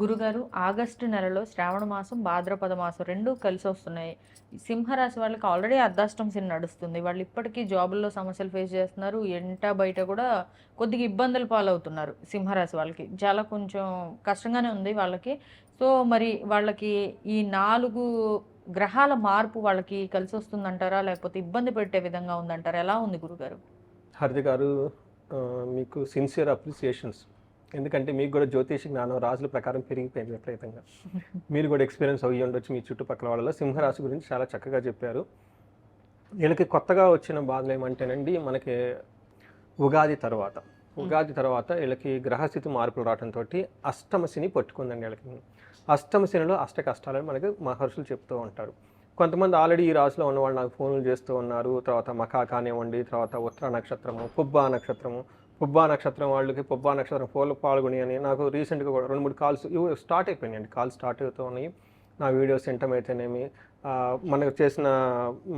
గురుగారు ఆగస్టు నెలలో శ్రావణ మాసం భాద్రపద మాసం రెండు కలిసి వస్తున్నాయి. సింహరాశి వాళ్ళకి ఆల్రెడీ అర్ధాష్టం సిన్ నడుస్తుంది. వాళ్ళు ఇప్పటికీ జాబుల్లో సమస్యలు ఫేస్ చేస్తున్నారు. ఎంట బయట కూడా కొద్దిగా ఇబ్బందులు పాలవుతున్నారు సింహరాశి వాళ్ళకి. చాలా కొంచెం కష్టంగానే ఉంది వాళ్ళకి. సో మరి వాళ్ళకి ఈ నాలుగు గ్రహాల మార్పు వాళ్ళకి కలిసి వస్తుందంటారా? లేకపోతే ఇబ్బంది పెట్టే విధంగా ఉందంటారా? ఎలా ఉంది గురుగారు? హరిత గారు మీకు సిన్సియర్ అప్రిసియేషన్స్ ఎందుకంటే మీకు కూడా జ్యోతిష జ్ఞానం రాజుల ప్రకారం పెరిగిపోయింది విపరీతంగా. మీరు కూడా ఎక్స్పీరియన్స్ అయ్యి ఉండొచ్చు మీ చుట్టుపక్కల వాళ్ళలో. సింహరాశి గురించి చాలా చక్కగా చెప్పారు. వీళ్ళకి కొత్తగా వచ్చిన బాధలు ఏమంటేనండి మనకి ఉగాది తర్వాత. ఉగాది తర్వాత వీళ్ళకి గ్రహస్థితి మార్పులు రావడంతో అష్టమశిని పట్టుకుందండి వీళ్ళకి. అష్టమశినిలో అష్ట కష్టాలని మనకి మహర్షులు చెప్తూ ఉంటారు. కొంతమంది ఆల్రెడీ ఈ రాశిలో ఉన్నవాళ్ళు నాకు ఫోన్లు చేస్తూ ఉన్నారు. తర్వాత మకా కానివ్వండి తర్వాత ఉత్తర నక్షత్రము పుబ్బా నక్షత్రము. పుబ్బా నక్షత్రం వాళ్ళకి పుబ్బా నక్షత్రం ఫోన్లు పాల్గొని అని నాకు రీసెంట్గా కూడా రెండు మూడు కాల్స్ ఇవి స్టార్ట్ అయిపోయినాయండి. కాల్స్ స్టార్ట్ అవుతూ ఉన్నాయి నా వీడియోస్ వినటం అయితేనేమి మనకు చేసిన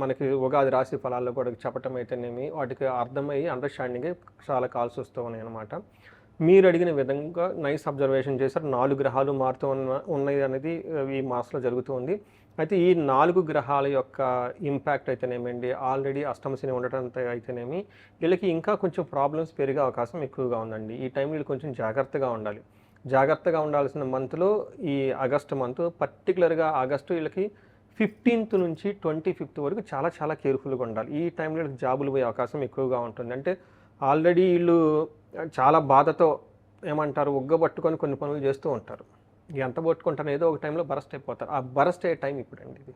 మనకి ఉగాది రాశి ఫలాల్లో కూడా చెప్పటం అయితేనేమి వాటికి అర్థమయ్యి అండర్స్టాండింగ్ చాలా కాల్స్ వస్తూ ఉన్నాయి అనమాట మీరు అడిగిన విధంగా నైస్ అబ్జర్వేషన్ చేశారు. నాలుగు గ్రహాలు మారుతూ ఉన్న ఉన్నాయి అనేది ఈ మాసంలో జరుగుతుంది అయితే ఈ నాలుగు గ్రహాల యొక్క ఇంపాక్ట్ అయితేనేమండి ఆల్రెడీ అష్టమశని ఉండటంతో అయితేనేమి వీళ్ళకి ఇంకా కొంచెం ప్రాబ్లమ్స్ పెరిగే అవకాశం ఎక్కువగా ఉందండి. ఈ టైం వీళ్ళు కొంచెం జాగ్రత్తగా ఉండాలి. జాగ్రత్తగా ఉండాల్సిన మంత్లో ఈ ఆగస్టు మంత్ పర్టికులర్గా ఆగస్టు వీళ్ళకి ఫిఫ్టీన్త్ నుంచి ట్వంటీ ఫిఫ్త్ వరకు చాలా చాలా కేర్ఫుల్గా ఉండాలి. ఈ టైంలో వీళ్ళకి జాబులు పోయే అవకాశం ఎక్కువగా ఉంటుంది. అంటే ఆల్రెడీ వీళ్ళు చాలా బాధతో ఏమంటారు ఉగ్గబట్టుకొని కొన్ని పనులు చేస్తూ ఉంటారు. ఎంత పట్టుకుంటాను ఏదో ఒక టైంలో బరస్ట్ అయిపోతారు. ఆ బరస్ట్ అయ్యే టైం ఇప్పుడండి ఇది.